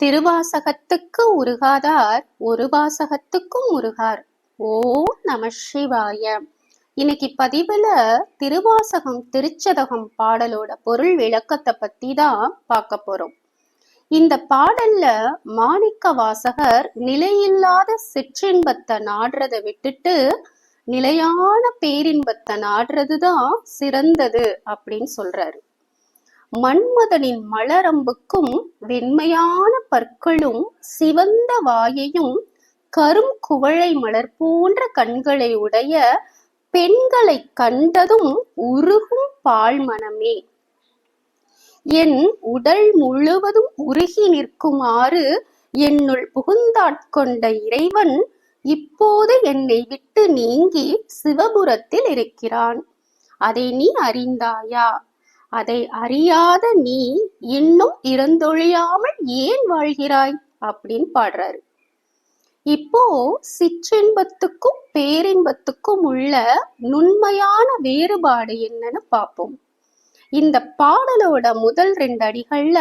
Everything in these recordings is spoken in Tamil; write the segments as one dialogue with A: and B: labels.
A: திருவாசகத்துக்கு உருகாதார் ஒரு வாசகத்துக்கும் உருகார். ஓ நம சிவாய. இன்னைக்கு பதிவுல திருவாசகம் திருச்சதகம் பாடலோட பொருள் விளக்கத்தை பத்தி தான் பார்க்க போறோம். இந்த பாடல்ல மாணிக்க வாசகர் நிலையில்லாத சிற்றின்பத்தை நாடுறதை விட்டுட்டு நிலையான பேரின்பத்தை நாடுறதுதான் சிறந்தது அப்படின்னு சொல்றாரு. மன்மதனின் மலரம்புக்கும் வெண்மையான பற்களும் சிவந்த வாயையும் கரும் குவளை மலர் போன்ற கண்களை உடைய பெண்களை கண்டதும் உருகும் பால் மனமே. என் உடல் முழுவதும் உருகி நிற்குமாறு என்னுள் புகுந்தாட்கொண்ட இறைவன் இப்போது என்னை விட்டு நீங்கி சிவபுரத்தில் இருக்கிறான். அதை நீ அறிந்தாயா? அதை அறியாத நீ இன்னும் இறந்தொழியாமல் ஏன் வாழ்கிறாய்? அப்படின்னு பாடுறாரு. இப்போ சிற்றின்பத்துக்கும் பேரின்பத்துக்கும் உள்ள நுண்மையான வேறுபாடு என்னன்னு பார்ப்போம். இந்த பாடலோட முதல் ரெண்டு அடிகள்ல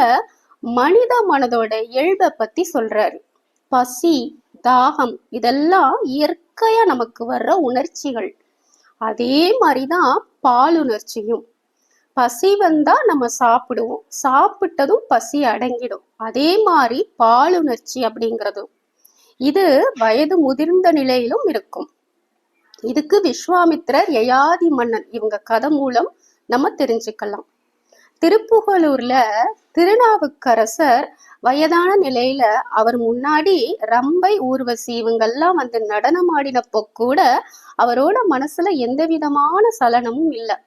A: மனித மனதோட இயல்பை பத்தி சொல்றாரு. பசி தாகம் இதெல்லாம் இயற்கையா நமக்கு வர்ற உணர்ச்சிகள். அதே மாதிரிதான் பாலுணர்ச்சியும். பசி வந்தா நம்ம சாப்பிடுவோம். சாப்பிட்டதும் பசி அடங்கிடும். அதே மாதிரி பாலுணர்ச்சி அப்படிங்கிறதும். இது வயது முதிர்ந்த நிலையிலும் இருக்கும். இதுக்கு விஸ்வாமித்ரர் யயாதி மன்னன் இவங்க கதை மூலம் நம்ம தெரிஞ்சுக்கலாம். திருப்புகலூர்ல திருநாவுக்கரசர் வயதான நிலையில அவர் முன்னாடி ரம்பை ஊர்வசி இவங்கெல்லாம் வந்து நடனமாடினப்போ கூட அவரோட மனசுல எந்த விதமான சலனமும் இல்லை.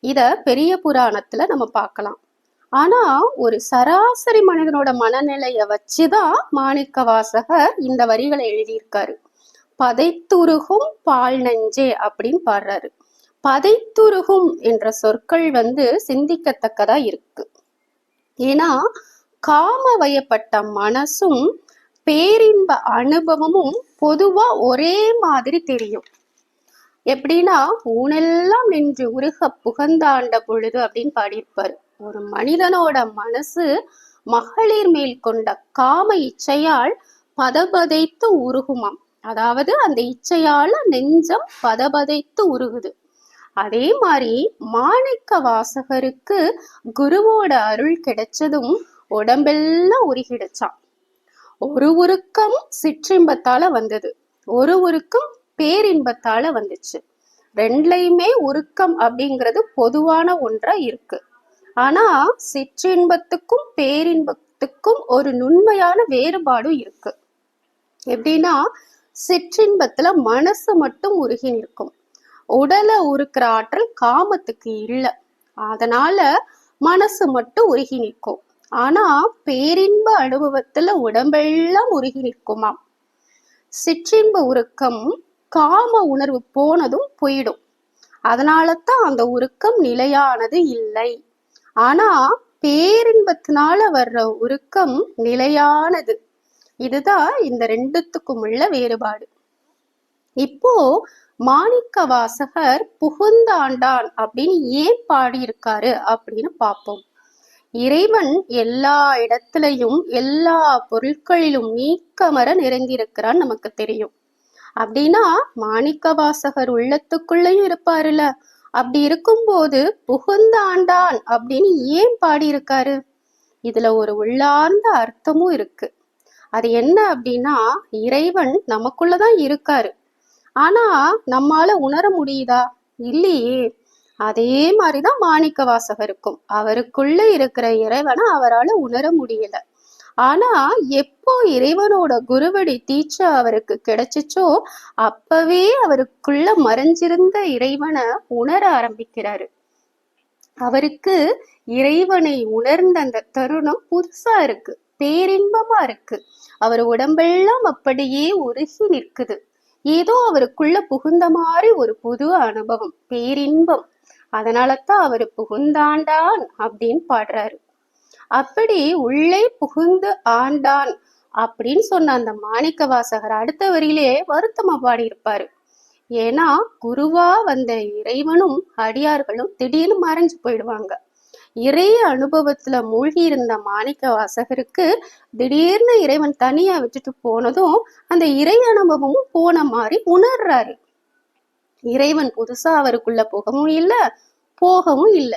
A: இத பெரிய புராணத்துல நம்ம பார்க்கலாம் ஆனா ஒரு சராசரி மனிதனோட மனநிலைய வச்சுதான் மாணிக்க வாசகர் இந்த வரிகளை எழுதியிருக்காரு. பதைத்துருகும் பால் நெஞ்சே அப்படின்னு பாடுறாரு. பதைத்துருகும் என்ற சொற்கள் வந்து சிந்திக்கத்தக்கதா இருக்கு. ஏன்னா காம வயப்பட்ட மனசும் பேரின்ப அனுபவமும் பொதுவா ஒரே மாதிரி தெரியும். எப்படின்னா ஊனெல்லாம் நின்று உருக புகந்தாண்ட பொழுது அப்படின்னு பாடியிருப்பார். ஒரு மனிதனோட மனசு மகளிர் மேல் கொண்ட காம இச்சையால் பதபதைத்து உருகுமாம். அதாவது அந்த இச்சையால நெஞ்சம் பதபதைத்து உருகுது. அதே மாதிரி மாணிக்க வாசகருக்கு குருவோட அருள் கிடைச்சதும் உடம்பெல்லாம் உருகிடுச்சான் ஒரு உருக்கம் சிற்றின்பத்தால வந்தது. ஒரு உருக்கம் பேரின்பத்தால வந்துச்சு. ரெண்டுலையுமே உருக்கம் அப்படிங்கிறது பொதுவான ஒன்றா இருக்கு. ஆனா சிற்றின்பத்துக்கும் பேரின்பத்துக்கும் ஒரு நுண்மையான வேறுபாடும் இருக்கு. எப்படின்னா சிற்றின்பத்துல மனசு மட்டும் உருகி நிற்கும். உடலை உருக்குற ஆற்றல் காமத்துக்கு இல்லை. அதனால மனசு மட்டும் உருகி நிற்கும். ஆனா பேரின்ப அனுபவத்துல உடம்பெல்லாம் உருகி நிற்குமாம். சிற்றின்ப உருக்கம் காம உணர்வு போனதும் போயிடும். அதனால தான் அந்த உருக்கம் நிலையானது இல்லை. ஆனா பேரின்பத்தினால வர்ற உருக்கம் நிலையானது. இதுதான் இந்த ரெண்டுத்துக்கும் உள்ள வேறுபாடு. இப்போ மாணிக்க வாசகர் புகுந்தாண்டான் அப்படின்னு ஏன் பாடியிருக்காரு அப்படின்னு பார்ப்போம். இறைவன் எல்லா இடத்துலையும் எல்லா பொருட்களிலும் நீக்கமர நிறைந்திருக்கிறான் நமக்கு தெரியும். அப்படின்னா மாணிக்க வாசகர் உள்ளத்துக்குள்ளேயும் இருப்பாருல. அப்படி இருக்கும்போது புகுந்தாண்டான் அப்படின்னு ஏன் பாடியிருக்காரு? இதுல ஒரு உள்ளார்ந்த அர்த்தமும் இருக்கு. அது என்ன அப்படின்னா இறைவன் நமக்குள்ளதான் இருக்காரு. ஆனா நம்மால உணர முடியுதா? இல்லையே. அதே மாதிரிதான் மாணிக்க வாசகருக்கும் அவருக்குள்ள இருக்கிற இறைவனை அவரால் உணர முடியல. ஆனா எப்போ இறைவனோட குருவடி டீச்சர் அவருக்கு கிடைச்சிச்சோ அப்பவே அவருக்குள்ள மறைஞ்சிருந்த இறைவனை உணர ஆரம்பிக்கிறாரு. அவருக்கு இறைவனை உணர்ந்த அந்த தருணம் புதுசா இருக்கு பேரின்பமா இருக்கு. அவர் உடம்பெல்லாம் அப்படியே உருகி நிற்குது. ஏதோ அவருக்குள்ள புகுந்த மாதிரி ஒரு புது அனுபவம் பேரின்பம். அதனால தான் அவர் புகுந்தாண்டான் அப்படின்னு பாடுறாரு. அப்படி உள்ளே புகுந்து ஆண்டான் அப்படின்னு சொன்ன அந்த மாணிக்க வாசகர் அடுத்த வரியிலே வருத்தமா பாடியிருப்பாரு. ஏன்னா குருவா வந்த இறைவனும் அடியார்களும் திடீர்னு மறைஞ்சு போயிடுவாங்க. இறை அனுபவத்துல மூழ்கி இருந்த மாணிக்க வாசகருக்கு திடீர்னு இறைவன் தனியா விட்டுட்டு போனதும் அந்த இறை அனுபவமும் போன மாதிரி உணர்றாரு. இறைவன் புதுசா அவருக்குள்ள போகவும் இல்ல போகவும் இல்ல.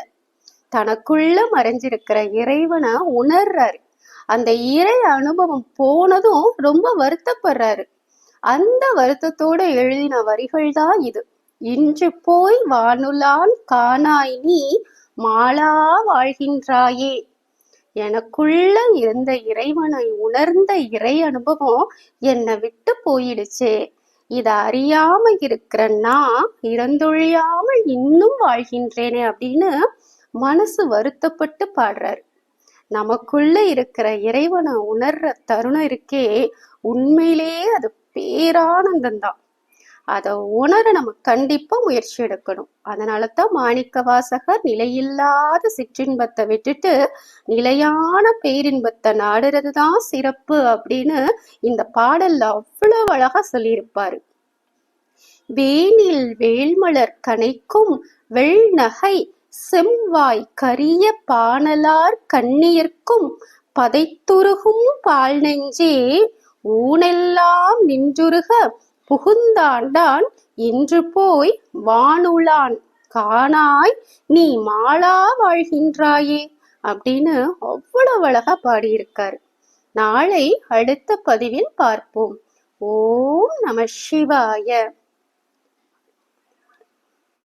A: தனக்குள்ள மறைஞ்சிருக்கிற இறைவனை உணர்றாரு. அந்த இறை அனுபவம் போனதும் ரொம்ப வருத்தப்படுறாரு. அந்த வருத்தத்தோட எழுதின வரிகள் தான் இது. இன்று போய் வானுலான் காணாய் நீ மாலா வாழ்கின்றாயே. எனக்குள்ள இருந்த இறைவனை உணர்ந்த இறை அனுபவம் என்னை விட்டு போயிடுச்சே. இத அறியாம இருக்கிற நான் இறந்தொழியாமல் இன்னும் வாழ்கின்றேனே அப்படின்னு மனசு வருத்தப்பட்டு பாடுறாரு. நமக்குள்ள இருக்கிற இறைவனை உணர்ற தருணம் இருக்கே உண்மையிலேயே அது பேரானந்தம் தான் அதை உணர நம்ம கண்டிப்பா முயற்சி எடுக்கணும். அதனால தான் மாணிக்க வாசகர் நிலையில்லாத சிற்றின்பத்தை விட்டுட்டு நிலையான பேரின்பத்தை நாடுறது தான் சிறப்பு அப்படின்னு இந்த பாடல்ல அவ்வளவு அழகா சொல்லியிருப்பாரு. வேனில் வேல்மலர் கனைக்கும் வெள்நகை செம்வாய் கரிய பாணலார் கண்ணியர்க்கும் பதைத்துருகும் பால் நெஞ்சே ஊனெல்லாம் நின்றுருக புகுந்தாண்டான் இன்று போய் வானுலான் காணாய் நீ மாளா வாழ்கின்றாயே அப்படின்னு அவ்வளவு அழகா பாடியிருக்காரு. நாளை அடுத்த பதிவில் பார்ப்போம். ஓம் நம சிவாய.